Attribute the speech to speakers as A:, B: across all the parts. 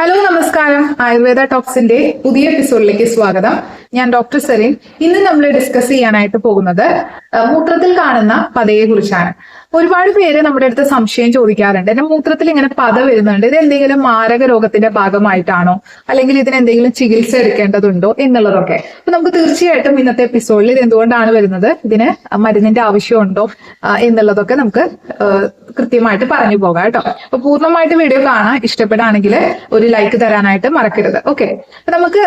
A: Hello നമസ്കാരം. ആയുർവേദ ടോക്സിന്റെ പുതിയ എപ്പിസോഡിലേക്ക് സ്വാഗതം. ഞാൻ ഡോക്ടർ സെറിൻ. ഇന്ന് നമ്മൾ ഡിസ്കസ് ചെയ്യാനായിട്ട് പോകുന്നത് മൂത്രത്തിൽ കാണുന്ന പതയെ കുറിച്ചാണ്. ഒരുപാട് പേര് നമ്മുടെ അടുത്ത് സംശയം ചോദിക്കാറുണ്ട്. എന്റെ മൂത്രത്തിൽ ഇങ്ങനെ പത വരുന്നുണ്ട്. ഇത് എന്തെങ്കിലും മാരക രോഗത്തിന്റെ ഭാഗമായിട്ടാണോ? അല്ലെങ്കിൽ ഇതിന് എന്തെങ്കിലും ചികിത്സ എടുക്കേണ്ടതുണ്ടോ എന്നുള്ളതൊക്കെ. അപ്പൊ നമുക്ക് തീർച്ചയായിട്ടും ഇന്നത്തെ എപ്പിസോഡിൽ ഇത് എന്തുകൊണ്ടാണ് വരുന്നത്? ഇതിന് മരുന്നിന്റെ ആവശ്യമുണ്ടോ? എന്നുള്ളതൊക്കെ നമുക്ക് കൃത്യമായിട്ട് പറഞ്ഞു പോകാം കേട്ടോ. അപ്പൊ പൂർണമായിട്ട് വീഡിയോ കാണാൻ ഇഷ്ടപ്പെടുകയാണെങ്കിൽ ഒരു ലൈക്ക് തരാനായിട്ട് മറക്കരുത്. ഓക്കെ നമുക്ക്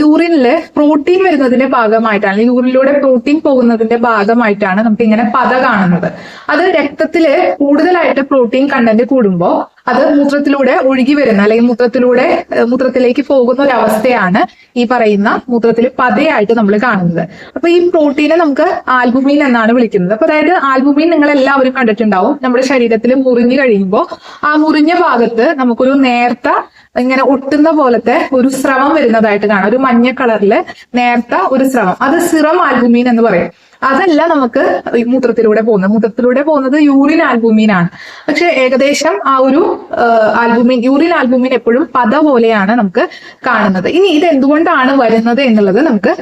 A: യൂറിനിൽ പ്രോട്ടീൻ വരുന്നതിന്റെ ഭാഗമായിട്ടാണ് യൂറിനിലൂടെ പ്രോട്ടീൻ പോകുന്നതിന്റെ ഭാഗമായിട്ടാണ് നമുക്ക് ഇങ്ങനെ പത കാണുന്നത്. അത് രക്തത്തിൽ കൂടുതലായിട്ട് പ്രോട്ടീൻ കണ്ടന്റ് കൂടുമ്പോൾ അത് മൂത്രത്തിലൂടെ ഒഴുകി വരുന്ന അല്ലെങ്കിൽ മൂത്രത്തിലൂടെ മൂത്രത്തിലേക്ക് പോകുന്ന ഒരു അവസ്ഥയാണ് ഈ പറയുന്ന മൂത്രത്തിൽ പതയായിട്ട് നമ്മൾ കാണുന്നത്. അപ്പൊ ഈ പ്രോട്ടീനെ നമുക്ക് ആൽബുമിൻ എന്നാണ് വിളിക്കുന്നത്. അപ്പൊ അതായത് ആൽബുമിൻ നിങ്ങൾ എല്ലാവരും കണ്ടിട്ടുണ്ടാവും. നമ്മുടെ ശരീരത്തിൽ മുറിഞ്ഞു കഴിയുമ്പോൾ ആ മുറിഞ്ഞ ഭാഗത്ത് നമുക്കൊരു നേർത്ത ഇങ്ങനെ ഒട്ടുന്ന പോലത്തെ ഒരു സ്രവം വരുന്നതായിട്ട് കാണാം. ഒരു മഞ്ഞ കളറിൽ നേർത്ത ഒരു സ്രവം. അത് സിറം ആൽബുമിൻ എന്ന് പറയും. അതല്ല നമുക്ക് മൂത്രത്തിലൂടെ പോകുന്നത്. മൂത്രത്തിലൂടെ പോകുന്നത് യൂറിൻ ആൽബുമിൻ ആണ്. പക്ഷെ ഏകദേശം ആ ഒരു ആൽബുമിൻ യൂറിൻ ആൽബുമിൻ എപ്പോഴും പത പോലെയാണ് നമുക്ക് കാണുന്നത്. ഇനി ഇത് എന്തുകൊണ്ടാണ് വരുന്നത് എന്നുള്ളത് നമുക്ക്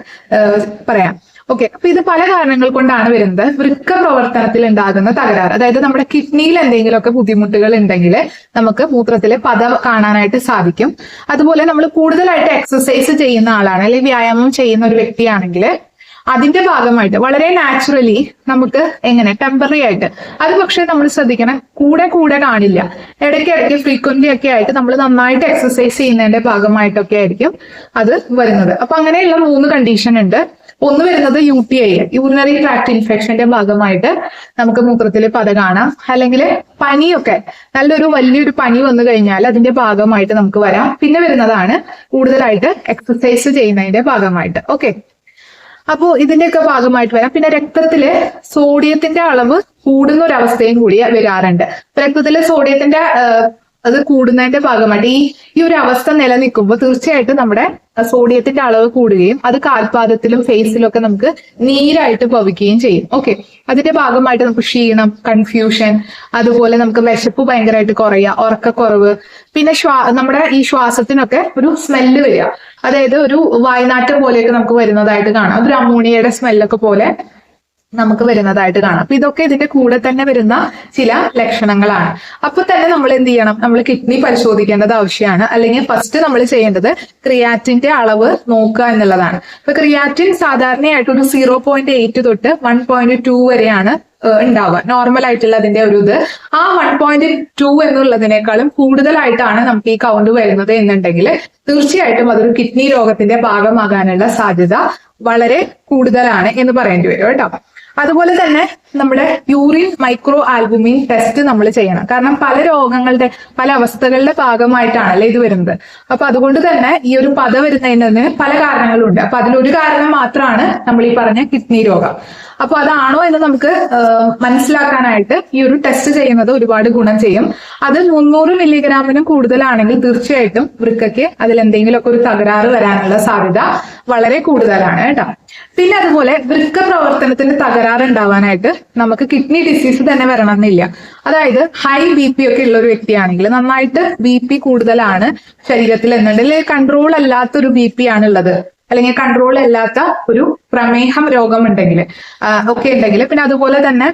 A: പറയാം. ഓക്കെ അപ്പൊ ഇത് പല കാരണങ്ങൾ കൊണ്ടാണ് വരുന്നത്. വൃക്ക പ്രവർത്തനത്തിൽ ഉണ്ടാകുന്ന തകരാറ്. അതായത് നമ്മുടെ കിഡ്നിയിൽ എന്തെങ്കിലുമൊക്കെ ബുദ്ധിമുട്ടുകൾ ഉണ്ടെങ്കിൽ നമുക്ക് മൂത്രത്തിലെ പത കാണാനായിട്ട് സാധിക്കും. അതുപോലെ നമ്മൾ കൂടുതലായിട്ട് എക്സസൈസ് ചെയ്യുന്ന ആളാണ് അല്ലെങ്കിൽ വ്യായാമം ചെയ്യുന്ന ഒരു വ്യക്തിയാണെങ്കിൽ അതിന്റെ ഭാഗമായിട്ട് വളരെ നാച്ചുറലി നമുക്ക് എങ്ങനെ ടെമ്പററി ആയിട്ട്. അത് പക്ഷേ നമ്മൾ ശ്രദ്ധിക്കണം കൂടെ കൂടെ കാണില്ല. ഇടയ്ക്ക് ഇടയ്ക്ക് ഫ്രീക്വന്റി ഒക്കെ ആയിട്ട് നമ്മൾ നന്നായിട്ട് എക്സസൈസ് ചെയ്യുന്നതിന്റെ ഭാഗമായിട്ടൊക്കെ ആയിരിക്കും അത് വരുന്നത്. അപ്പൊ അങ്ങനെയുള്ള മൂന്ന് കണ്ടീഷൻ ഉണ്ട്. ഒന്ന് വരുന്നത് U T I urinary tract ഇൻഫെക്ഷന്റെ ഭാഗമായിട്ട് നമുക്ക് മൂത്രത്തിൽ പത കാണാം. അല്ലെങ്കിൽ പനിയൊക്കെ നല്ലൊരു വലിയൊരു പനി വന്നു കഴിഞ്ഞാൽ അതിന്റെ ഭാഗമായിട്ട് നമുക്ക് വരാം. പിന്നെ വരുന്നതാണ് കൂടുതലായിട്ട് എക്സസൈസ് ചെയ്യുന്നതിന്റെ ഭാഗമായിട്ട്. ഓക്കെ അപ്പോ ഇതിന്റെയൊക്കെ ഭാഗമായിട്ട് വരാം. പിന്നെ രക്തത്തിലെ സോഡിയത്തിന്റെ അളവ് കൂടുന്ന ഒരു അവസ്ഥയും കൂടി വരാറുണ്ട്. രക്തത്തിലെ സോഡിയത്തിന്റെ അത് കൂടുന്നതിന്റെ ഭാഗമായിട്ട് ഈ ഈ ഒരു അവസ്ഥ നിലനിൽക്കുമ്പോൾ തീർച്ചയായിട്ടും നമ്മുടെ സോഡിയത്തിന്റെ അളവ് കൂടുകയും അത് കാൽപാദത്തിലും ഫേസിലും ഒക്കെ നമുക്ക് നീരായിട്ട് ഭവിക്കുകയും ചെയ്യും. ഓക്കെ അതിന്റെ ഭാഗമായിട്ട് നമുക്ക് ക്ഷീണം കൺഫ്യൂഷൻ അതുപോലെ നമുക്ക് വിശപ്പ് ഭയങ്കരമായിട്ട് കുറയുക ഉറക്കക്കുറവ് പിന്നെ ശ്വാ നമ്മുടെ ഈ ശ്വാസത്തിനൊക്കെ ഒരു സ്മെല്ല് വരിക. അതായത് ഒരു വയനാട്ടം പോലെയൊക്കെ നമുക്ക് വരുന്നതായിട്ട് കാണാം. ഒരു അമോണിയയുടെ സ്മെല്ലൊക്കെ പോലെ നമുക്ക് വരുന്നതായിട്ട് കാണാം. അപ്പൊ ഇതൊക്കെ ഇതിന്റെ കൂടെ തന്നെ വരുന്ന ചില ലക്ഷണങ്ങളാണ്. അപ്പൊ തന്നെ നമ്മൾ എന്ത് ചെയ്യണം? നമ്മൾ കിഡ്നി പരിശോധിക്കേണ്ടത് ആവശ്യമാണ്. അല്ലെങ്കിൽ ഫസ്റ്റ് നമ്മൾ ചെയ്യേണ്ടത് ക്രിയാറ്റിന്റെ അളവ് നോക്കുക എന്നുള്ളതാണ്. അപ്പൊ ക്രിയാറ്റിൻ സാധാരണയായിട്ട് ഒരു സീറോ പോയിന്റ് എയ്റ്റ് തൊട്ട് വൺ പോയിന്റ് ടു വരെയാണ് ഉണ്ടാവുക. നോർമൽ ആയിട്ടുള്ള അതിന്റെ ഒരു ഇത്. ആ വൺ പോയിന്റ് ടു എന്നുള്ളതിനേക്കാളും കൂടുതലായിട്ടാണ് നമുക്ക് ഈ കൗണ്ട് വരുന്നത് എന്നുണ്ടെങ്കിൽ തീർച്ചയായിട്ടും അതൊരു കിഡ്നി രോഗത്തിന്റെ ഭാഗമാകാനുള്ള സാധ്യത വളരെ കൂടുതലാണ് എന്ന് പറയേണ്ടി വരും കേട്ടോ. അതുപോലെ തന്നെ നമ്മുടെ യൂറിൻ മൈക്രോ ആൽബുമിൻ ടെസ്റ്റ് നമ്മൾ ചെയ്യണം. കാരണം പല രോഗങ്ങളുടെ പല അവസ്ഥകളുടെ ഭാഗമായിട്ടാണല്ലേ ഇത് വരുന്നത്. അപ്പൊ അതുകൊണ്ട് തന്നെ ഈ ഒരു പത വരുന്നതിന് പല കാരണങ്ങളുണ്ട്. അപ്പൊ അതിലൊരു കാരണം മാത്രമാണ് നമ്മൾ ഈ പറഞ്ഞ കിഡ്നി രോഗം. അപ്പൊ അതാണോ എന്ന് നമുക്ക് മനസ്സിലാക്കാനായിട്ട് ഈ ഒരു ടെസ്റ്റ് ചെയ്യുന്നത് ഒരുപാട് ഗുണം ചെയ്യും. അത് മുന്നൂറ് മില്ലിഗ്രാമിനും കൂടുതലാണെങ്കിൽ തീർച്ചയായിട്ടും വൃക്കയ്ക്ക് അതിൽ എന്തെങ്കിലുമൊക്കെ ഒരു തകരാറ് വരാനുള്ള സാധ്യത വളരെ കൂടുതലാണ് കേട്ടോ. പിന്നെ അതുപോലെ വൃക്ക പ്രവർത്തനത്തിന്റെ തകരാറ് ഉണ്ടാവാനായിട്ട് നമുക്ക് കിഡ്നി ഡിസീസ് തന്നെ വരണമെന്നില്ല. അതായത് ഹൈ ബി പി ഒക്കെ ഉള്ള ഒരു വ്യക്തിയാണെങ്കിൽ നന്നായിട്ട് ബി പി കൂടുതലാണ് ശരീരത്തിൽ എന്നുണ്ടെങ്കിൽ കൺട്രോൾ അല്ലാത്തൊരു ബി പി ആണുള്ളത്. അല്ലെങ്കിൽ കൺട്രോൾ അല്ലാത്ത ഒരു പ്രമേഹം രോഗമുണ്ടെങ്കിൽ ഒക്കെ ഉണ്ടെങ്കിൽ. പിന്നെ അതുപോലെ തന്നെ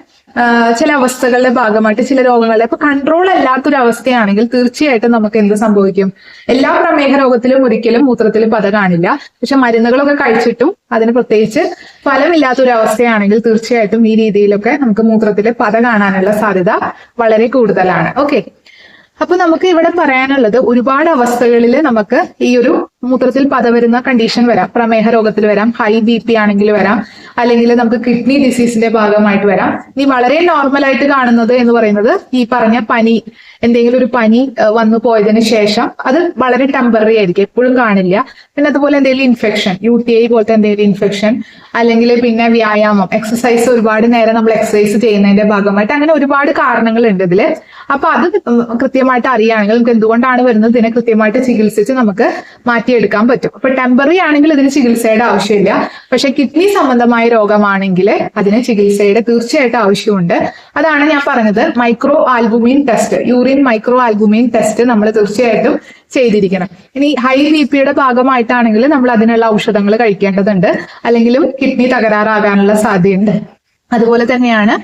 A: ചില അവസ്ഥകളുടെ ഭാഗമായിട്ട് ചില രോഗങ്ങളുടെ ഇപ്പൊ കൺട്രോൾ അല്ലാത്തൊരു അവസ്ഥയാണെങ്കിൽ തീർച്ചയായിട്ടും നമുക്ക് എന്ത് സംഭവിക്കും? എല്ലാ പ്രമേഹ രോഗത്തിലും ഒരിക്കലും മൂത്രത്തിൽ പത കാണില്ല. പക്ഷെ മരുന്നുകളൊക്കെ കഴിച്ചിട്ടും അതിന് പ്രത്യേകിച്ച് ഫലമില്ലാത്തൊരു അവസ്ഥയാണെങ്കിൽ തീർച്ചയായിട്ടും ഈ രീതിയിലൊക്കെ നമുക്ക് മൂത്രത്തിൽ പത കാണാനുള്ള സാധ്യത വളരെ കൂടുതലാണ്. ഓക്കെ. അപ്പൊ നമുക്ക് ഇവിടെ പറയാനുള്ളത് ഒരുപാട് അവസ്ഥകളിൽ നമുക്ക് ഈ ഒരു മൂത്രത്തിൽ പത വരുന്ന കണ്ടീഷൻ വരാം. പ്രമേഹ രോഗത്തിൽ വരാം. ഹൈ ബി പി ആണെങ്കിൽ വരാം. അല്ലെങ്കിൽ നമുക്ക് കിഡ്നി ഡിസീസിന്റെ ഭാഗമായിട്ട് വരാം. ഇനി വളരെ നോർമൽ ആയിട്ട് കാണുന്നത് എന്ന് പറയുന്നത് ഈ പറഞ്ഞ പനി എന്തെങ്കിലും ഒരു പനി വന്നു പോയതിന് ശേഷം അത് വളരെ ടെമ്പററി ആയിരിക്കും. എപ്പോഴും കാണില്ല. പിന്നെ അതുപോലെ എന്തെങ്കിലും ഇൻഫെക്ഷൻ യു ടി ഐ പോലത്തെ എന്തെങ്കിലും ഇൻഫെക്ഷൻ അല്ലെങ്കിൽ പിന്നെ വ്യായാമം എക്സസൈസ് ഒരുപാട് നേരം നമ്മൾ എക്സസൈസ് ചെയ്യുന്നതിന്റെ ഭാഗമായിട്ട് അങ്ങനെ ഒരുപാട് കാരണങ്ങൾ ഉണ്ട് ഇതിൽ. അപ്പൊ അത് കൃത്യമായിട്ട് അറിയുകയാണെങ്കിൽ നമുക്ക് എന്തുകൊണ്ടാണ് വരുന്നത്? ഇതിനെ കൃത്യമായിട്ട് ചികിത്സിച്ച് നമുക്ക് മാറ്റി മാറ്റിയെടുക്കാൻ പറ്റും. അപ്പൊ ടെമ്പററി ആണെങ്കിൽ ഇതിന് ചികിത്സയുടെ ആവശ്യമില്ല. പക്ഷെ കിഡ്നി സംബന്ധമായ രോഗമാണെങ്കിൽ അതിന് ചികിത്സയുടെ തീർച്ചയായിട്ടും ആവശ്യമുണ്ട്. അതാണ് ഞാൻ പറഞ്ഞത് micro albumin test urine micro albumin test നമ്മൾ തീർച്ചയായിട്ടും ചെയ്തിരിക്കണം. ഇനി ഹൈ ബി പിയുടെ ഭാഗമായിട്ടാണെങ്കിൽ നമ്മൾ അതിനുള്ള ഔഷധങ്ങൾ കഴിക്കേണ്ടതുണ്ട്. അല്ലെങ്കിലും കിഡ്നി തകരാറാകാനുള്ള സാധ്യതയുണ്ട്. അതുപോലെ തന്നെയാണ്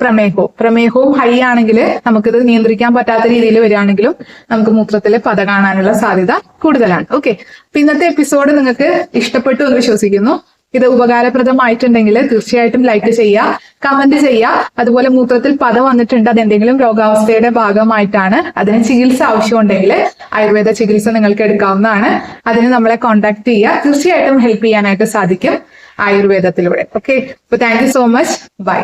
A: പ്രമേഹവും. പ്രമേഹവും ഹൈ ആണെങ്കിൽ നമുക്കിത് നിയന്ത്രിക്കാൻ പറ്റാത്ത രീതിയിൽ വരികയാണെങ്കിലും നമുക്ക് മൂത്രത്തിൽ പത കാണാനുള്ള സാധ്യത കൂടുതലാണ്. ഓക്കെ അപ്പൊ ഇന്നത്തെ എപ്പിസോഡ് നിങ്ങൾക്ക് ഇഷ്ടപ്പെട്ടു എന്ന് വിശ്വസിക്കുന്നു. ഇത് ഉപകാരപ്രദമായിട്ടുണ്ടെങ്കിൽ തീർച്ചയായിട്ടും ലൈക്ക് ചെയ്യുക കമന്റ് ചെയ്യുക. അതുപോലെ മൂത്രത്തിൽ പത വന്നിട്ടുണ്ട് അത് എന്തെങ്കിലും രോഗാവസ്ഥയുടെ ഭാഗമായിട്ടാണ് അതിന് ചികിത്സ ആവശ്യമുണ്ടെങ്കിൽ ആയുർവേദ ചികിത്സ നിങ്ങൾക്ക് എടുക്കാവുന്നതാണ്. അതിന് നമ്മളെ കോൺടാക്ട് ചെയ്യുക. തീർച്ചയായിട്ടും ഹെൽപ്പ് ചെയ്യാനായിട്ട് സാധിക്കും. ആയുർവേദത്തിലൂടെ. ഓക്കെ അപ്പൊ thank you so much bye